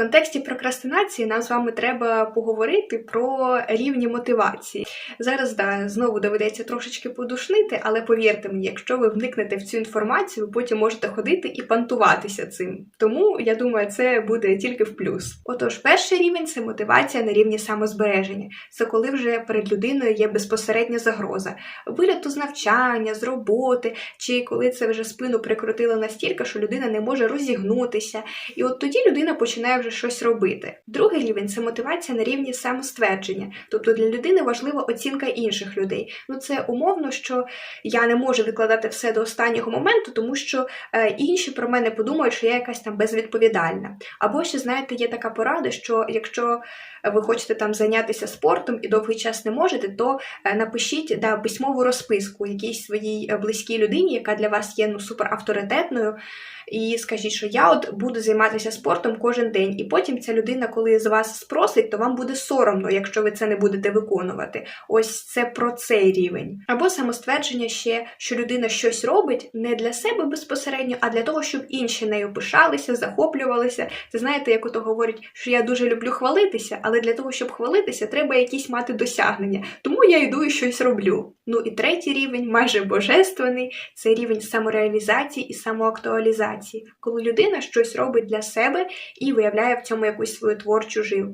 контексті прокрастинації нам з вами треба поговорити про рівні мотивації. Зараз да, знову доведеться трошечки подушнити, але повірте мені, якщо ви вникнете в цю інформацію, ви потім можете ходити і пантуватися цим. Тому я думаю, це буде тільки в плюс. Отож, перший рівень це мотивація на рівні самозбереження. Це коли вже перед людиною є безпосередня загроза виліту з навчання, з роботи, чи коли це вже спину прикрутили настільки, що людина не може розігнутися. І от тоді людина починає вже щось робити. Другий рівень це мотивація на рівні самоствердження. Тобто для людини важлива оцінка інших людей. Ну це умовно, що я не можу викладати все до останнього моменту, тому що е, інші про мене подумають, що я якась там безвідповідальна. Або ще знаєте, є така порада, що якщо ви хочете там зайнятися спортом і довгий час не можете, то е, напишіть да, письмову розписку якійсь своїй е, близькій людині, яка для вас є ну супер авторитетною. І скажіть, що я от буду займатися спортом кожен день, і потім ця людина, коли з вас спросить, то вам буде соромно, якщо ви це не будете виконувати. Ось це про цей рівень. Або самоствердження ще, що людина щось робить не для себе безпосередньо, а для того, щоб інші нею пишалися, захоплювалися. Це знаєте, як ото говорять, що я дуже люблю хвалитися, але для того, щоб хвалитися, треба якісь мати досягнення. Тому я йду і щось роблю. Ну і третій рівень, майже божественний, це рівень самореалізації і самоактуалізації, коли людина щось робить для себе і виявляє в цьому якусь свою творчу жилку.